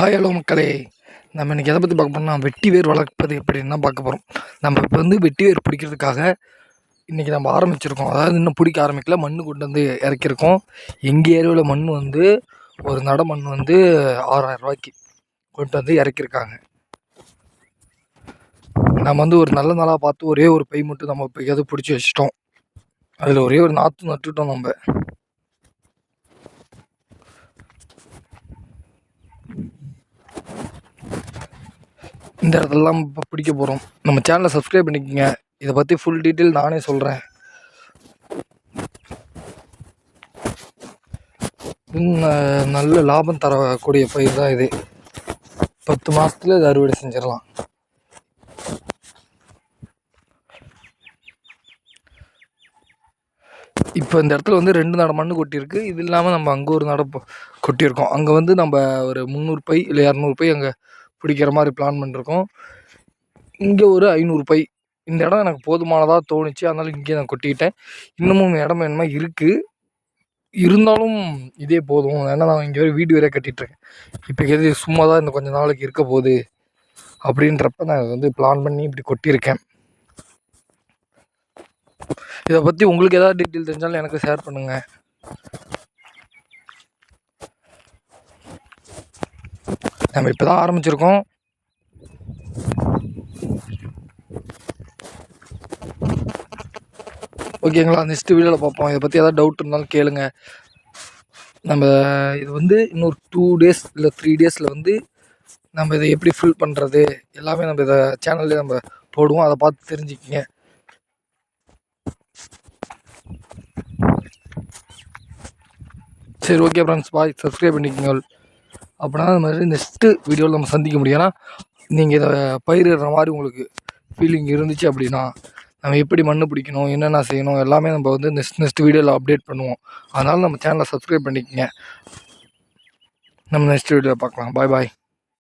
Hi hello மக்களே. நம்ம இன்றைக்கி எதை பற்றி பார்க்க போறோம்னா வெட்டி வேர் வளர்ப்பது எப்படின்னு தான் பார்க்க போகிறோம் நம்ம இப்போ வந்து வெட்டி வேர் பிடிக்கிறதுக்காக இன்றைக்கி நம்ம ஆரம்பிச்சிருக்கோம். அதாவது இன்னும் பிடிக்க ஆரம்பிக்கல. மண் கொண்டு வந்து இறக்கிருக்கோம் எங்கள் ஏரியாவில் மண் வந்து ஒரு நட மண் வந்து ஆறாயிரம் ரூபாய்க்கு கொண்டு வந்து இறக்கியிருக்காங்க. நம்ம வந்து ஒரு நல்ல நாளாக பார்த்து ஒரே ஒரு பை மட்டும் நம்ம இப்போ எதை பிடிச்சி வச்சிட்டோம். அதில் ஒரே ஒரு நாற்று நட்டுட்டோம் நம்ம. இந்த இடத்துலலாம் இப்போ பிடிக்க போகிறோம் நம்ம சேனலை சப்ஸ்கிரைப் பண்ணிக்கோங்க. இதை பற்றி ஃபுல் டீட்டெயில் நானே சொல்கிறேன் இன்னும் நல்ல லாபம் தரக்கூடிய பயிர் தான் இது. பத்து மாதத்துல இது அறுவடை செஞ்சிடலாம். இப்போ இந்த இடத்துல வந்து ரெண்டு நட மண் கொட்டியிருக்கு. இது இல்லாமல் நம்ம அங்கே ஒரு நட கொட்டியிருக்கோம். அங்கே வந்து நம்ம ஒரு முந்நூறு பை இல்லை இரநூறு பை அங்கே பிடிக்கிற மாதிரி பிளான் பண்ணிருக்கோம். இங்கே ஒரு ஐநூறு பை. இந்த இடம் எனக்கு போதுமானதாக தோணுச்சு. அதனால் இங்கேயே நான் கொட்டிக்கிட்டேன் இன்னமும் இடம் வேணுமா? இருக்குது இருந்தாலும் இதே போதும். ஏன்னா நான் இங்கே வரை வீடு வேற கட்டிகிட்ருக்கேன் இப்போ எது சும்மா தான் இந்த கொஞ்ச நாளைக்கு இருக்க போகுது. அப்படின்றப்ப நான் இதை வந்து பிளான் பண்ணி இப்படி கொட்டியிருக்கேன். இதை பற்றி உங்களுக்கு ஏதாவது டீட்டெயில் தெரிஞ்சாலும் எனக்கு ஷேர் பண்ணுங்கள் நம்ம இப்போ தான் ஆரம்பிச்சிருக்கோம். ஓகேங்களா நெக்ஸ்ட் வீடியோவில் பார்ப்போம். இதை பற்றி ஏதாவது டவுட் இருந்தாலும் கேளுங்க. நம்ம இது வந்து இன்னொரு டூ டேஸ் இல்லை த்ரீ டேஸில் வந்து நம்ம இதை எப்படி ஃபில் பண்ணுறது எல்லாமே நம்ம இதை சேனல்லே நம்ம போடுவோம். அதை பார்த்து தெரிஞ்சுக்கிங்க. சரி ஓகே ஃப்ரெண்ட்ஸ் பாய் சப்ஸ்கிரைப் பண்ணிக்கோங்க. அப்படின்னா அது மாதிரி நெக்ஸ்ட்டு வீடியோவில் நம்ம சந்திக்க முடியும். ஏன்னா நீங்கள் இதை பயிரிடுற மாதிரி உங்களுக்கு ஃபீலிங் இருந்துச்சு அப்படின்னா நம்ம எப்படி மண் பிடிக்கணும் என்னென்ன செய்யணும் எல்லாமே நம்ம வந்து நெக்ஸ்ட் நெக்ஸ்ட் வீடியோவில் அப்டேட் பண்ணுவோம். அதனால் நம்ம சேனலை சப்ஸ்கிரைப் பண்ணிக்கோங்க. நம்ம நெக்ஸ்ட் வீடியோவில் பார்க்கலாம். பாய் பாய்